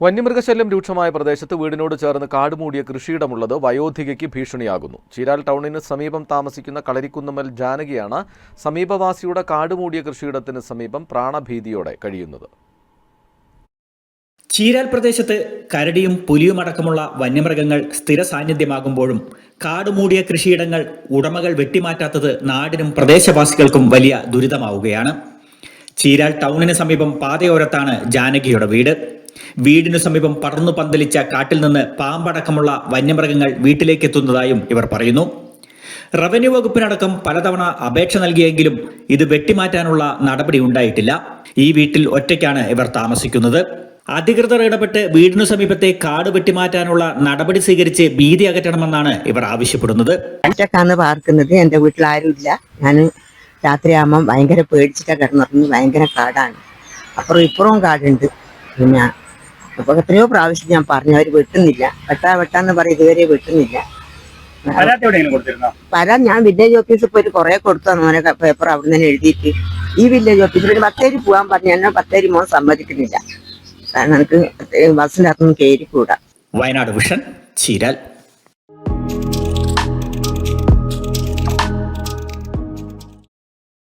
വന്യമൃഗശല്യം രൂക്ഷമായ പ്രദേശത്ത് വീടിനോട് ചേർന്ന് കാടുമൂടിയ കൃഷിയിടമുള്ളത് വയോധികയ്ക്ക് ഭീഷണിയാകുന്നു. ചീരാൽ ടൗണിന് സമീപം താമസിക്കുന്ന കളരിക്കുന്നമ്മൽ ജാനകിയാണ് സമീപവാസിയുടെ കാടുമൂടിയ കൃഷിയിടത്തിന് സമീപം പ്രാണഭീതിയോടെ കഴിയുന്നത്. ചീരാൽ പ്രദേശത്ത് കരടിയും പുലിയും അടക്കമുള്ള വന്യമൃഗങ്ങൾ സ്ഥിര സാന്നിധ്യമാകുമ്പോഴും കാടുമൂടിയ കൃഷിയിടങ്ങൾ ഉടമകൾ വെട്ടിമാറ്റാത്തത് നാടിനും പ്രദേശവാസികൾക്കും വലിയ ദുരിതമാവുകയാണ്. ചീരാൽ ടൗണിന് സമീപം പാതയോരത്താണ് ജാനകിയുടെ വീട്. വീടിനു സമീപം പടർന്നു പന്തലിച്ച കാട്ടിൽ നിന്ന് പാമ്പടക്കമുള്ള വന്യമൃഗങ്ങൾ വീട്ടിലേക്ക് എത്തുന്നതായും ഇവർ പറയുന്നു. റവന്യൂ വകുപ്പിനടക്കം പലതവണ അപേക്ഷ നൽകിയെങ്കിലും ഇത് വെട്ടിമാറ്റാനുള്ള നടപടി ഉണ്ടായിട്ടില്ല. ഈ വീട്ടിൽ ഒറ്റയ്ക്കാണ് ഇവർ താമസിക്കുന്നത്. അധികൃതർ ഇടപെട്ട് വീടിനു സമീപത്തെ കാട് വെട്ടിമാറ്റാനുള്ള നടപടി സ്വീകരിച്ച് ഭീതി അകറ്റണമെന്നാണ് ഇവർ ആവശ്യപ്പെടുന്നത്. പാർക്കുന്നത്. എന്റെ വീട്ടിൽ ആരുമില്ല. ഞാൻ രാത്രിയാകുമ്പം ഭയങ്കര പേടിച്ചിട്ടാണ് കിടന്നുറങ്ങി ഭയങ്കര കാടാണ്. അപ്പുറം ഇപ്പുറവും കാടുണ്ട്. പിന്നെ അപ്പൊ എത്രയോ പ്രാവശ്യം ഞാൻ പറഞ്ഞു അവർ വെട്ടുന്നില്ല. വെട്ടാ വെട്ടാന്ന് പറയും ഇതുവരെ വെട്ടുന്നില്ല. പരാതി ഞാൻ വില്ലേജ് ഓഫീസിൽ പോയിട്ട് കുറെ കൊടുത്തു മോനെ പേപ്പർ അവിടെ നിന്ന് എഴുതിയിട്ട്. ഈ വില്ലേജ് ഓഫീസിൽ ഒരു ബത്തേരി പോകാൻ പറഞ്ഞു എന്നെ ബത്തേരി മോൻ സമ്മതിക്കുന്നില്ല. കാരണം എനിക്ക് ബസ്സിന്റെ അകത്തൊന്നും കൂടാ വയനാട് വിഷൻ ചീരാൽ.